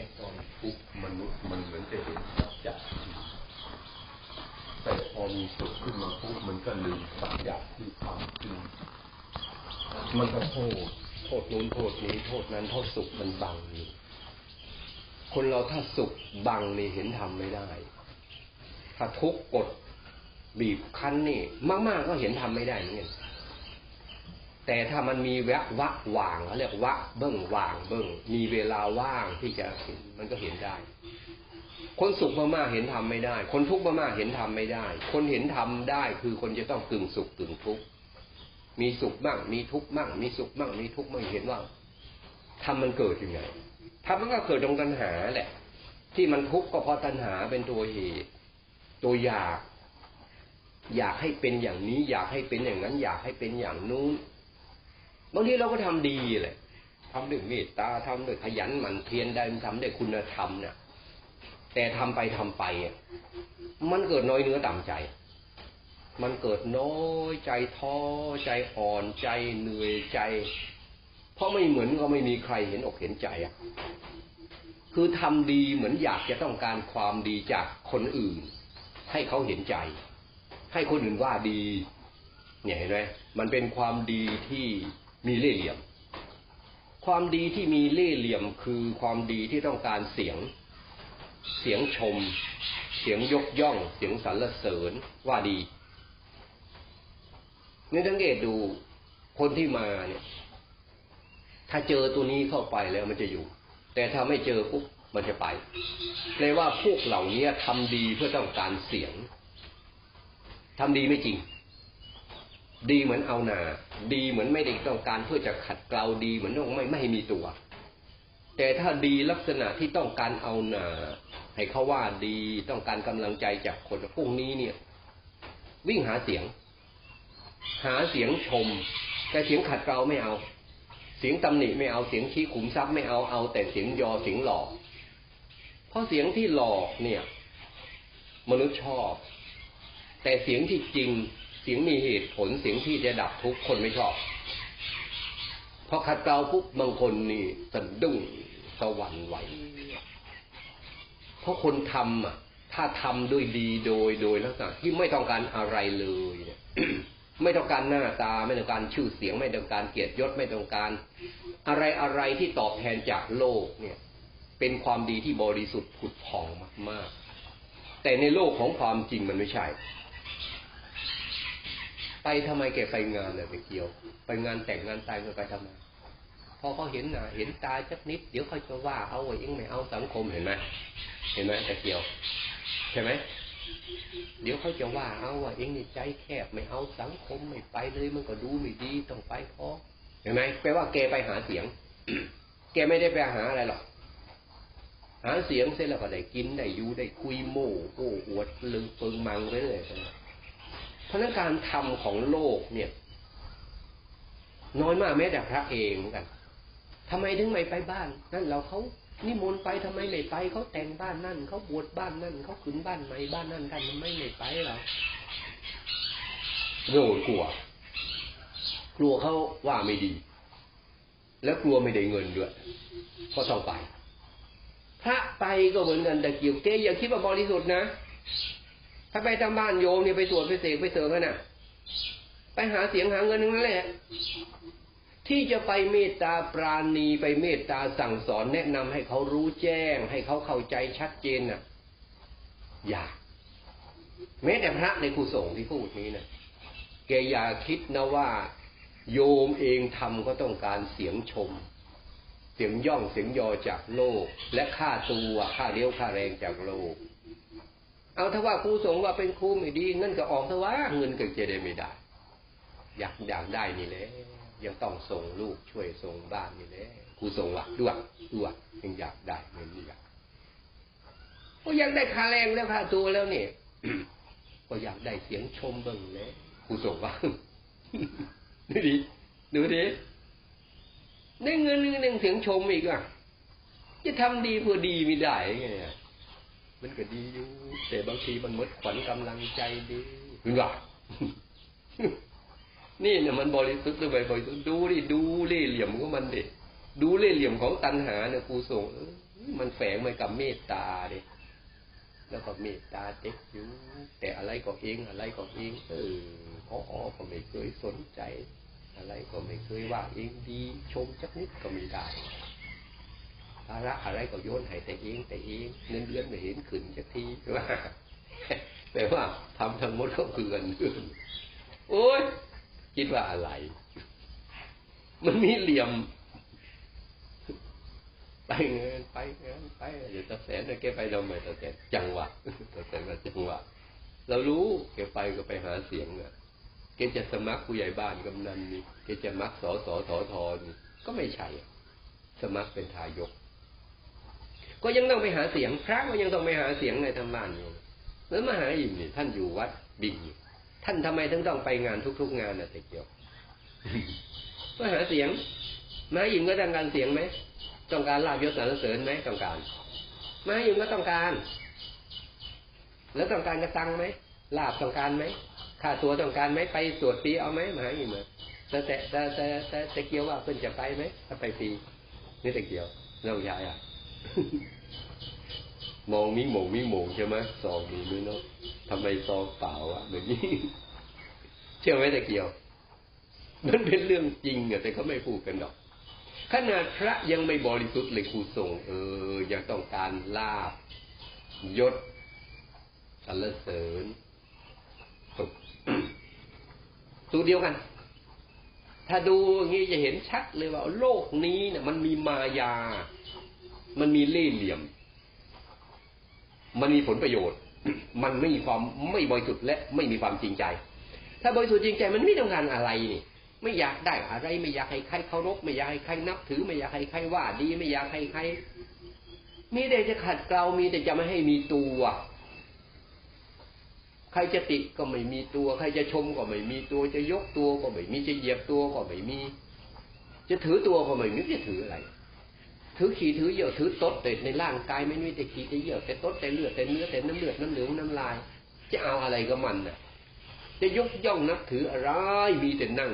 ค่ตอนทุกมนุษย์มันเหมือนจะเห็นสัจจะแต่พอมีสุขขึ้นมาปุ๊บมันก็ลืมสัจจะที่ความจริงมันก็โทษโทษนู้นโทษนี้โทษนั้นโทษสุขมันบังอยู่คนเราถ้าสุขบังนี่เห็นทำไม่ได้ ถ้าทุกข์กดบีบคั้นนี่ มาก ๆ ก็เห็นทำไม่ได้เหมือนกัน แต่ถ้ามันมีแวะวะว่างเขาเรียกวะเบิ้งว่างเบิ้งมีเวลาว่างที่จะมันก็เห็นได้ คนสุขมากๆเห็นทำไม่ได้ คนทุกข์มากๆเห็นทำไม่ได้ คนเห็นทำได้คือคนจะต้องกึ่งสุขกึ่งทุกข์มีสุขบ้างมีทุกข์บ้างมีสุขบ้างมีทุกข์บ้างเห็นว่าทำมันเกิดยังไงทำมันก็เกิดตรงตัณหาแหละ ที่มันทุกข์ก็เพราะตัณหาเป็นตัวเหตุตัวอยาก อยากให้เป็นอย่างนี้ อยากให้เป็นอย่างนั้น อยากให้เป็นอย่างนู้น บางทีเราก็ทำดีแหละทำด้วยเมตตาทำด้วยขยันหมั่นเพียรได้ทำด้วยคุณธรรมเนี่ยแต่ทำไปทำไปมันเกิดน้อยเนื้อต่ำใจ มันเกิดน้อยใจท้อใจอ่อนใจเหนื่อยใจ เพราะไม่เหมือนก็ไม่มีใครเห็นอกเห็นใจอะคือทำดีเหมือนอยากจะต้องการความดีจากคนอื่น ให้เขาเห็นใจ ให้คนอื่นว่าดี เนี่ยเห็นไหมมันเป็นความดีที่ มีเล่ห์เหลี่ยม ความดีที่มีเล่ห์เหลี่ยมคือความดีที่ต้องการเสียง เสียงชม เสียงยกย่อง เสียงสรรเสริญว่าดีนี่สังเกตดูคนที่มาเนี่ย ถ้าเจอตัวนี้เข้าไปแล้วมันจะอยู่ แต่ถ้าไม่เจอปุ๊บมันจะไปแปลว่าพวกเหล่านี้ทำดีเพื่อต้องการเสียงทำดีไม่จริง ดีเหมือนเอาหนา ดีเหมือนไม่ได้ต้องการเพื่อจะขัดเกลาดีเหมือนต้องไม่ไม่มีตัว แต่ถ้าดีลักษณะที่ต้องการเอาหนา ให้เขาว่าดีต้องการกำลังใจจากคนพวกนี้เนี่ย วิ่งหาเสียง หาเสียงชม แต่เสียงขัดเกลาไม่เอา เสียงตำหนิไม่เอาเสียงชี้ขุมทรัพย์ไม่เอาเอา แต่เสียงยอเสียงหลอก เพราะเสียงที่หลอกเนี่ย มนุษย์ชอบ แต่เสียงที่จริง เสียงมีเหตุผลเสียงที่จะดับทุกคนไม่ชอบพอขัดเกลาปุ๊บบางคนนี่สะดุ้งสวรรค์ไหวเพราะคนทำอะ ถ้าทำด้วยดีโดยโดยลักษณะที่ไม่ต้องการอะไรเลยเนี่ยไม่ต้องการหน้าตาไม่ต้องการชื่อเสียง ไม่ต้องการเกียรติยศไม่ต้องการ อะไรอะไรที่ตอบแทนจากโลกเนี่ย เป็นความดีที่บริสุทธิ์ผุดผ่องมาก ๆ แต่ในโลกของความจริงมันไม่ใช่ ไปทำไมแกไปงานเลยไปเกี่ยว ไปงานแต่งงานตายก็ไปทำไมพอเขาเห็นหนาเห็นตาจักนิด เดี๋ยวเขาจะว่าเอาไว้ยังไม่เอาสังคมเห็นไหมเห็นไหมตะเกียวใช่ไหมเดี๋ยวเขาจะว่าเอาว่าเองนี่ใจแคบไม่เอาสังคมไม่ไปเลย มันก็ดูไม่ดีต้องไปพอเห็นไหมแปลว่าแกไปหาเสียง แกไม่ได้ไปหาอะไรหรอกหาเสียงเสร็จแล้วก็ได้กินได้อยู่ได้คุยโม่โอ้อวดลึงเปิงมังไปเลย เพราะนั้นการทำของโลกเนี่ย น้อยมากแม้แต่พระเองเหมือนกันทำไมถึงไม่ไปบ้าน นั่นเราเขานิมนต์ไปทำไมไม่ไปเขาแต่งบ้านนั่นเขาบวชบ้านนั่นเขาขึ้นบ้านใหม่บ้านนั่นท่านทำไมไม่ไปเราโง่กลัว กลัวเขาว่าไม่ดี แล้วกลัวไม่ได้เงินด้วยก็ต้องไป พระไปก็เหมือนกันแต่เกี่ยวเกอย่าคิดว่าบริสุทธิ์นะ ถ้าไปทำบ้านโยมเนี่ยไปสวดไปเสกไปเสริมกันน่ะ ไปหาเสียงหาเงินนั่นแหละที่จะไปเมตตาปราณีไปเมตตาสั่งสอนแนะนำให้เขารู้แจ้ง ให้เขาเข้าใจชัดเจนน่ะ อย่าแม้แต่พระในครูสงฆ์ที่พูดนี้นะแกอย่าคิดนะว่า โยมเองทำก็ต้องการเสียงชม เสียงย่องเสียงยอจากโลก และค่าตัวค่าเลี้ยวค่าแรงจากโลก เอาถ้าว่าครูสงว่าเป็นครูไม่ดีเงินก็ออกถ้าว่าเงินก็จะได้ไม่ได้ อยากอยากได้นี่แหละยังต้องส่งลูกช่วยส่งบ้านนี่แหละครูสงว่าด้วยด้วยยังอยากได้เงินนี่อยากก็ยังได้ค่าแรงแล้วค่าตัวแล้วเนี่ยก็อยากได้เสียงชมเบิ่งเลยครูสงว่าดูดิดูดิได้เงินหนึ่งเสียงชมอีกอะจะทำดีเพื่อดีไม่ได้ไง มันก็ดีอยู่ แต่บางทีมันมดขวัญกำลังใจดีหรือเปล่านี่เนี่ยมันบริสุทธิ์หรือไม่บริสุทธิ์ดูดิดูเล่เหลี่ยมของมันดิดูเล่เหลี่ยมของตัณหาเนี่ยครูส่งมันแฝงมากับเมตตาเดิแล้วก็เมตตาเด็กอยู่ แต่อะไรก็เองอะไรก็เองเออพอก็ไม่เคยสนใจ อะไรก็ไม่เคยว่าเองดีชมจักนิดก็ไม่ได้ ภาระอะไรก็โยนให้แต่เองแต่เองเงินเดือนไม่เห็นขึ้นสักทีว่าแต่ว่าทำทั้งหมดก็คือเงินโอ้ยคิดว่าอะไร มันมีเหลี่ยม ไปเงินไปเงินไปเดี๋ยวตะแสนแกไปทำไม่ตะแสนจังหวะตะแสนก็จังหวะเรารู้แกไปก็ไปหาเสียงอะแกจะสมัครผู้ใหญ่บ้านกำนันนี่แกจะมักสอสอสอทอนี่ก็ไม่ใช่สมัครเป็นทายก ก็ยังต้องไปหาเสียงพระก็ยังต้องไปหาเสียงในทำบ้านอยู่แล้วมหาอิมนี่ท่านอยู่วัดบิงท่านทำไมถึงต้องไปงานทุก ๆ งานนะต่เกี่ยวก็หาเสียงมหาอิมก็ต้องการเสียงไหมต้องการลาบยศสรรเสริญไหมต้องการมหาอิมก็ต้องการ แล้วต้องการกระตังไหมลาบต้องการไหมค่าตัวต้องการไหมไปสวดปีเอาไหมมหาอิมแต่แต่แต่แต่แต่แต่เกี่ยวว่าเพิ่นจะไปไหมถ้าไปปีนี่ต่เกี่ยวเราย้ายอะ มองมิโมงมิโมงใช่ไหมซองมีไหมเนาะทำไมซองเปล่าอะแบบนี้เชื่อไหมตะเกียว มันเป็นเรื่องจริงอะแต่เขาไม่พูดกันหรอก ขนาดพระยังไม่บริสุทธิ์เลยครูส่ง เออ ยังต้องการลาบยศสรรเสริญสุขตัวเดียวกัน ถ้าดูอย่างนี้จะเห็นชัดเลยว่าโลกนี้เนี่ยมันมีมายา มันมีเล่ห์เหลี่ยม มันมีผลประโยชน์ มันไม่มีความไม่บริสุทธิ์และไม่มีความจริงใจ ถ้าบริสุทธิ์จริงใจมันไม่ต้องการอะไรนี่ไม่อยากได้อะไร ไม่อยากให้ใครเคารพไม่อยากให้ใครนับถือ ไม่อยากให้ใครว่าดี ไม่อยากให้ใครมีแต่จะขัดเกลามีแต่จะไม่ให้มีตัวใครจะติก็ไม่มีตัว ใครจะชมก็ไม่มีตัว จะยกตัวก็ไม่มีจะเหยียบตัวก็ไม่มี จะถือตัวก็ไม่มีจะถืออะไร ถือขี่ถือเยอะถือตดแต่ในร่างกายไม่มีแต่ขี่แต่เยอะแต่ตดแต่เลือดแต่เนื้อแต่น้ำเลือดน้ำเหลืองน้ำลาย จะเอาอะไรกับมันน่ะ จะยกย่องนับถืออะไรมีแต่นั่ง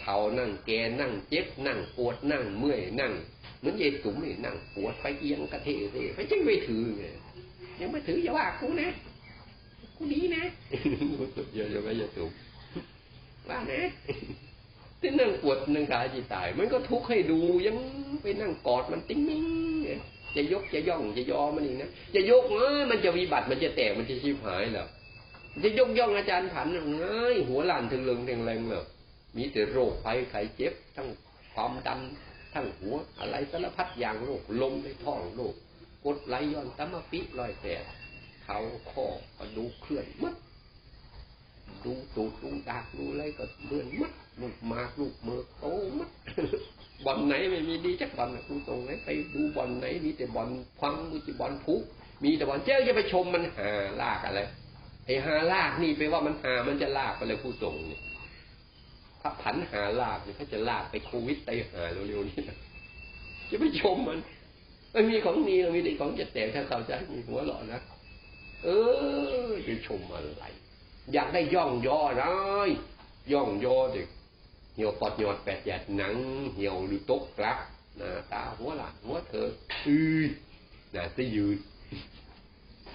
เท่านั่งแกนั่งเจ็บนั่งปวดนั่งเมื่อยนั่งเหมือนเยสุมนี่นั่งปวดไปเอียงกระเทะเทไปจึงไม่ถือไงยังไม่ถืออย่าว่ากูนะกูดีนะอย่าอย่าไปอย่าสุมว่านะ ที่นั่งปวดนั่งขาจีตาย มันก็ทุกข์ให้ดูยังไปนั่งกอดมันติ้งนิ่งจะยกจะย่องจะยอมันอีกนะจะยกเออมันจะวิบัติมันจะแตกมันจะชิบหายแล้วจะยกย่องอาจารย์ผันง่ายหัวหลานถึงเริงแรงแรงเลยมีแต่โรคภัยไข้เจ็บ ทั้งความดันทั้งหัวอะไรสารพัดอย่างโรคลมในท้องโรคกดไหลย้อนตามปิลอยแตกเท้าข้อกระดูกเคลื่อนมัด ดูตูดดูดากดูอะไรก็เลื่อนมัดลูกมากลูกเมือโตมัดบอลไหนไม่มีดีจักบอลนะคุณตรงไหนไปดูบอลไหนมีแต่บอลพังมีแต่บอลพุมีแต่บอลเจ้าจะไปชมมันหาลากอะไรไอ้หาลากนี่ไปว่ามันหามันจะลากไปเลยผู้ส่งเนี่ยถ้าผันหาลากเนี่ยเขาจะลากไปโควิดไตหาเร็วๆนี่นะจะไปชมมันไม่มีของดีมีแต่ของจะแตกถ้าเขาจะมีหัวหล่อนะเออจะชมอะไร อยากได้ย่องยอไรย่องยอเด็กเหี่ยวปอดหยอดแปดหยาดหนัง เหี่ยวหรือตกกลักหน้าตาหัวหลานหัวเธออือหน้าจะยืน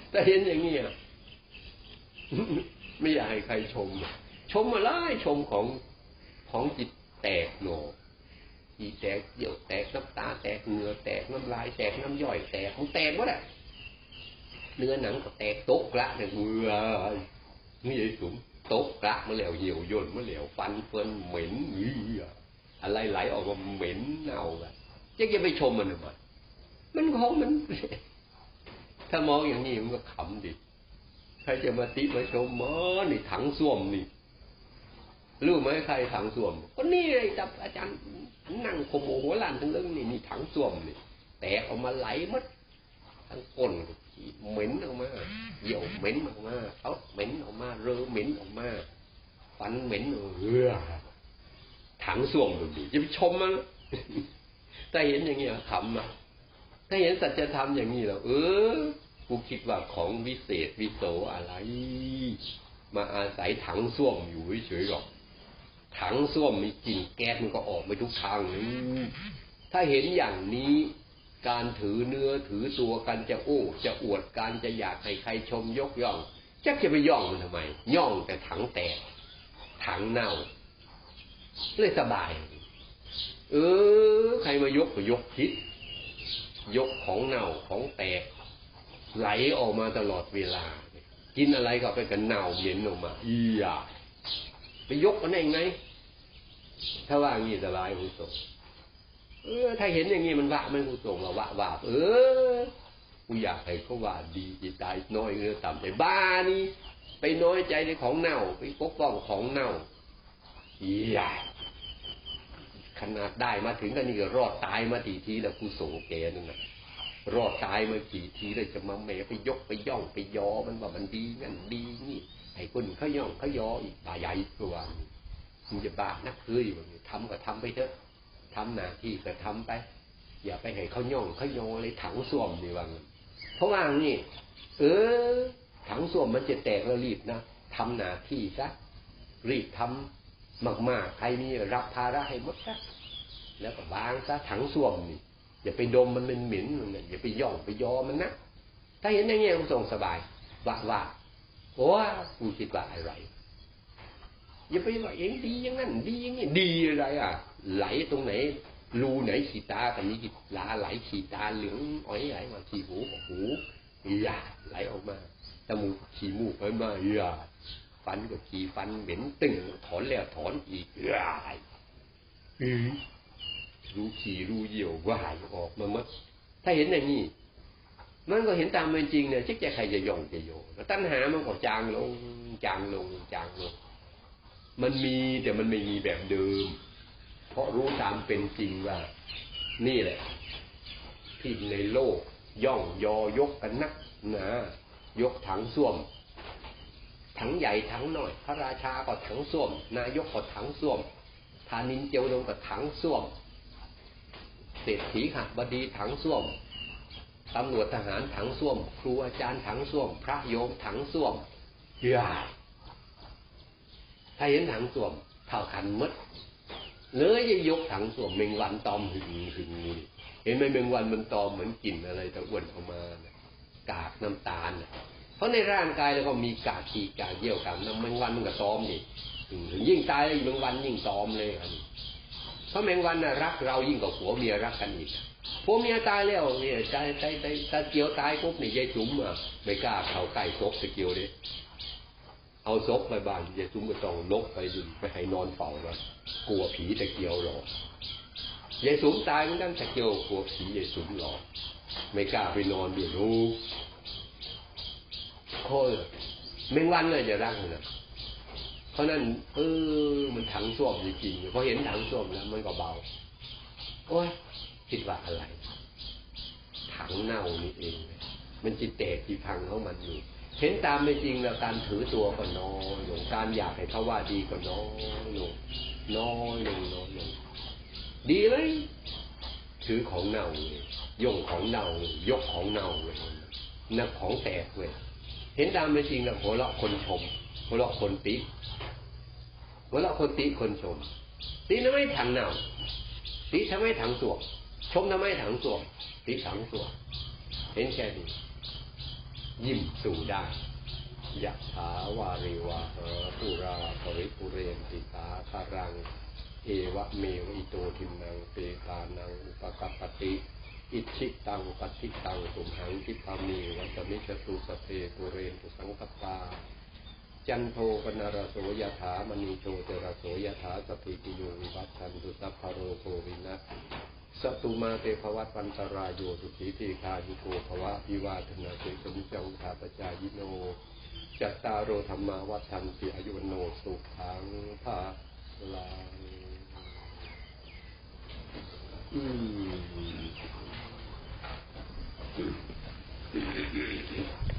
แต่เห็นอย่างนี้อะไม่อยากให้ใครชม ชมมาไล่ชมของของจิตแตกโหนจิตแตกเดี่ยวแตกน้ำตาแตกเหงื่อแตกน้ำลายแตกน้ำย่อยแตกมันแตกหมดอะเนื้อหนังก็แตกตกละเนี่ยเมื่อ นี่ไอ้สุมตกละมาแล้วเหี่ยวย่นมาแล้วฟันเฟินเหม็นอีอะไรไหลออกมาเหม็นเน่าแบบจะจะไปชมมันทำไมมันของมัน ถ้ามองอย่างนี้มันก็ขำดิใครจะมาติมาชมมอนี่ถังส้วมนี่รู้ไหมใครถังส้วมก็นี่เลยจับอาจารย์นั่งขโมหัวลานทั้งเรื่องนี่นี่ถังส้วมนี่แตกออกมาไหลมัดทั้งก้น เหม็นออกมาเหี่ยวเหม็นออกมาเขาเหม็นออกมาเรอเหม็นออกมาฟันเหม็นเออถังส้วมดูดิจะไปชมมันถ้าเห็นอย่างนี้ขำอะถ้าเห็นสัจธรรมอย่างนี้แล้วเออกูคิดว่าของวิเศษวิโสอะไร มาอาศัยถังส้วมอยู่เฉยๆหรอก ถังส้วมมีกลิ่นแก๊สมันก็ออกไปทุกทางเลยถ้าเห็นอย่างนี้ การถือเนื้อถือตัวกันจะโอ้จะอวดการจะอยากให้ใครชมยกย่องจักจะไปย่องมันทำไม ย่องแต่ถังแตก ถังเน่าเลยสบาย เออ ใครมายกก็ยกพิษยกของเน่าของแตก ไหลออกมาตลอดเวลา กินอะไรก็ไปกันเน่าเย็นออกมา อียไปยกมันเองไงถ้าว่างี้สบายคุณสม เออ ถ้าเห็นอย่างงี้มันว่าไม่คุณสมว่าว่าว่าเออกูอยากให้เขาว่าดีจิตใจน้อยเงือต่ำใจบ้านี่ไปน้อยใจในของเน่า ไปปกป้องของเน่าอียาขนาดได้มาถึงกันนี่ก็รอดตายมาตีทีแล้วกูส่งแกนั่นนะรอดตายมากี่ทีเลยจะมาแหมไปยกไปย่องไปยอมันว่ามันดีงั้นดีนี่ไอ้คนเขาย่องเขายออีกตาใหญ่ตัวนี้มึงจะบ้านักเฮ้ยแบบนี้ทำก็ทำไปเถอะ ทำหน้าที่ก็ทำไป อย่าไปให้เขาย่องเขายอเลยถังส้วมดีว่างเพราะว่านี่เออ ถังส้วมมันจะแตกแล้วรีบนะทำหน้าที่ซะรีบทำมากๆใครมีรับภาระให้หมดซะแล้วก็วางซะถังส้วมนี่อย่าไปดมมันเป็นเหม็นมันอย่าไปย่องไปยอมันนะถ้าเห็นอย่างเงี้ยก็ส่งสบายว่าว่าโอ้กูคิดว่าอะไร อย่าไปว่าเองดีอย่างนั้นดีอย่างนี้ดีอะไรอะ ไหลตรงไหนรูไหนขีตากันนี้ขีลาไหลขีตาเหลืองอ้อยไหลมาขีหูหูหยาไหลออกมาจมูกขีมูกไปมาหยาฟันก็ขีฟันเหม็นตึงถอนแล้วถอนอีกหยาอือรูขีรูเหี่ยวว่ายออกมาหมดถ้าเห็นอย่างนี้มันก็เห็นตามเป็นจริงเนี่ยชิกจะใครจะยองจะโยแล้วตัณหามันก็จางลงจางลงจางลง มันมีแต่มันไม่มีแบบเดิม เพราะรู้ตามเป็นจริงว่า นี่แหละ ที่ในโลก ย่องยอยกกันนักนะยกถังส้วม ถังใหญ่ถังน้อย พระราชาก็ถังส้วม นายกก็ถังส้วมทานินเจียวลงก็ถังส้วมเศรษฐีค่ะบดีถังส้วมตำรวจทหารถังส้วม ครูอาจารย์ถังส้วม พระโยมถังส้วมยา ถ้าเห็นถังส้วมเท่าคันมดเลยจะยกถังส้วมเมงวันตอมหึงหึงนี่เห็นไหมเมงวันมันตอมเหมือนกลิ่นอะไรตะอ้วนออกมานะกากน้ำตาลนะเพราะในร่างกายแล้วก็มีกากขี้กากเยี่ยวกากน้ำเมงวันมันก็ตอมนี่ถึงยิ่งตายแล้วเมงวันยิ่งตอมเลยครับเพราะแมงวันน่ะรักเรายิ่งกว่าผัวเมียรักกันอีกผัวเมียตายแล้วเนี่ยตายตายตายตาเกียวตายปุ๊บนี่ยายจุ๋มอะไม่กล้าเข้าใกล้ศพตะเกียวเลย เอาศพไปบ้านยายจุ๋มก็ต้องลกไปดึงไปให้นอนเฝ้าว่ากลัวผีตะเกียวหรอกยายจุ๋มตายเหมือนกันตะเกียวกลัวผียายจุ๋มหรอกไม่กล้าไปนอนเด้วยลูกโคตรแมงวันเลยจะรักนะเพราะนั้นเออมันถังส้วมจริงๆพอเห็นถังส้วมแล้วมันก็เบา โอ้ยคิดว่าอะไร ถังเน่านี่เอง มันจิตแตกที่พังของมันอยู่ เห็นตามไม่จริงแล้วการถือตัวก็น้อยลงการอยากให้เขาว่าดีก็น้อยลงน้อยลงน้อยลงดีเลยถือของเน่าเลยย่งของเน่าเลยยกของเน่าเลยนักของแตกเลยเห็นตามไม่จริงแล้วหัวเราะคนชมหัวเราะคนติหัวเราะคนติคนชมตินั้นไม่ถังเน่าติทำไมถังสวมชมทำไมถังสวมติถังสวมเห็นแค่นี้ ยิ้มสู่ได้ยะถาวาริวาหาปุราภริปุเรนติตาคารัง เอวะเมวอิโตทินังเปตานังอุปกัปติ อิชิตังปัติตังตุมหังทิพามีวัตมิจตุสเพปุเรนตุสังกปา จันโทปนารโสยถามณีโชติรโสยถาสพิติโยวิวัตชันตุสัพพโรโควินะ สตุมาเตภวัตวันตรายโยสุขีตีคายุโกภวะพิวาทนาเสสมุจังคาปจายโนจัตตารโอธรรมาวัฏันติอายุวโนสุขังภาลังอืม